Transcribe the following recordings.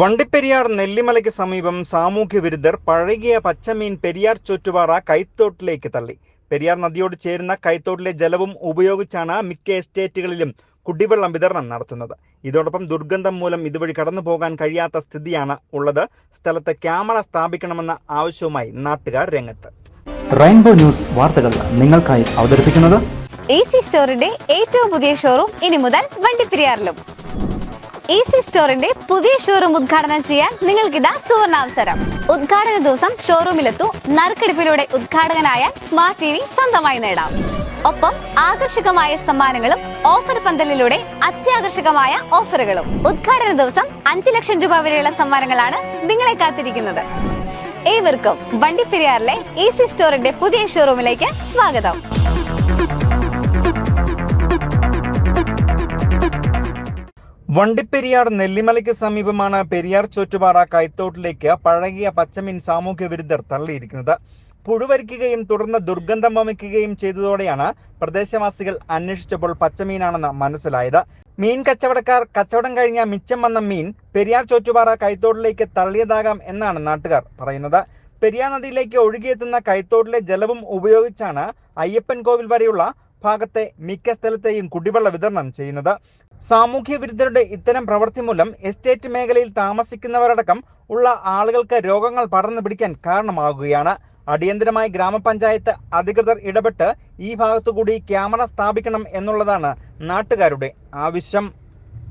വണ്ടിപ്പെരിയാർ നെല്ലിമലയ്ക്ക് സമീപം സാമൂഹ്യ വിരുദ്ധർ പഴകിയ പച്ചമീൻ പെരിയാർ ചുറ്റുപാറ കൈത്തോട്ടിലേക്ക് തള്ളി. പെരിയാർ നദിയോട് ചേരുന്ന കൈത്തോട്ടിലെ ജലവും ഉപയോഗിച്ചാണ് മിക്ക എസ്റ്റേറ്റുകളിലും കുടിവെള്ളം വിതരണം നടത്തുന്നത്. ഇതോടൊപ്പം ദുർഗന്ധം മൂലം ഇതുവഴി കടന്നു പോകാൻ കഴിയാത്ത സ്ഥിതിയാണ് ഉള്ളത്. സ്ഥലത്ത് ക്യാമറ സ്ഥാപിക്കണമെന്ന ആവശ്യവുമായി നാട്ടുകാർ രംഗത്ത്. റെയിൻബോ ന്യൂസ് വാർത്തകൾ നിങ്ങൾക്കായി അവതരിപ്പിക്കുന്നത് എ സി സ്റ്റോറിന്റെ ഏറ്റവും പുതിയ ഷോറൂം ഇനി മുതൽ വണ്ടിപ്പെരിയാറിലും. എ സി സ്റ്റോറിന്റെ പുതിയ ഷോറൂം ഉദ്ഘാടനം ചെയ്യാൻ നിങ്ങൾക്കിതാ സുവർണാവസരം. ഉദ്ഘാടന ദിവസം ഷോറൂമിലെത്തൂ നറുക്കെടുപ്പിലൂടെ ഉദ്ഘാടകനായ സ്മാർട്ട് ടി വി സ്വന്തമായി നേടാം. ഒപ്പം ആകർഷകമായ സമ്മാനങ്ങളും ഓഫർ പന്തലിലൂടെ അത്യാകർഷകമായ ഓഫറുകളും ഉദ്ഘാടന ദിവസം അഞ്ചു ലക്ഷം രൂപ വരെയുള്ള സമ്മാനങ്ങളാണ് നിങ്ങളെ കാത്തിരിക്കുന്നത്. ഏവർക്കും വണ്ടിപ്പെരിയാറിലെ എ സി സ്റ്റോറിന്റെ പുതിയ ഷോറൂമിലേക്ക് സ്വാഗതം. വണ്ടിപ്പെരിയാർ നെല്ലിമലയ്ക്ക് സമീപമാണ് പെരിയാർ ചുറ്റുപാറ കൈത്തോട്ടിലേക്ക് പഴകിയ പച്ചമീൻ സാമൂഹ്യ വിരുദ്ധർ തള്ളിയിരിക്കുന്നത്. പുഴുവരിക്കുകയും തുടർന്ന് ദുർഗന്ധം വമിക്കുകയും ചെയ്തതോടെയാണ് പ്രദേശവാസികൾ അന്വേഷിച്ചപ്പോൾ പച്ചമീനാണെന്ന് മനസ്സിലായത്. മീൻ കച്ചവടക്കാർ കച്ചവടം കഴിഞ്ഞ മിച്ചം വന്ന മീൻ പെരിയാർ ചോറ്റുപാറ കൈത്തോട്ടിലേക്ക് തള്ളിയതാകാം എന്നാണ് നാട്ടുകാർ പറയുന്നത്. പെരിയാർ നദിയിലേക്ക് ഒഴുകിയെത്തുന്ന കൈത്തോട്ടിലെ ജലവും ഉപയോഗിച്ചാണ് അയ്യപ്പൻ കോവിൽ വരെയുള്ള ഭാഗത്തെ മിക്ക സ്ഥലത്തെയും കുടിവെള്ള വിതരണം ചെയ്യുന്നത്. സാമൂഹ്യ വിരുദ്ധരുടെ ഇത്തരം പ്രവൃത്തി മൂലം എസ്റ്റേറ്റ് മേഖലയിൽ താമസിക്കുന്നവരടക്കം ഉള്ള ആളുകൾക്ക് രോഗങ്ങൾ പടർന്നു പിടിക്കാൻ കാരണമാകുകയാണ്. അടിയന്തരമായി ഗ്രാമപഞ്ചായത്ത് അധികൃതർ ഇടപെട്ട് ഈ ഭാഗത്തുകൂടി ക്യാമറ സ്ഥാപിക്കണം എന്നുള്ളതാണ് നാട്ടുകാരുടെ ആവശ്യം.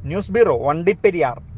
News bureau Vandiperiyar.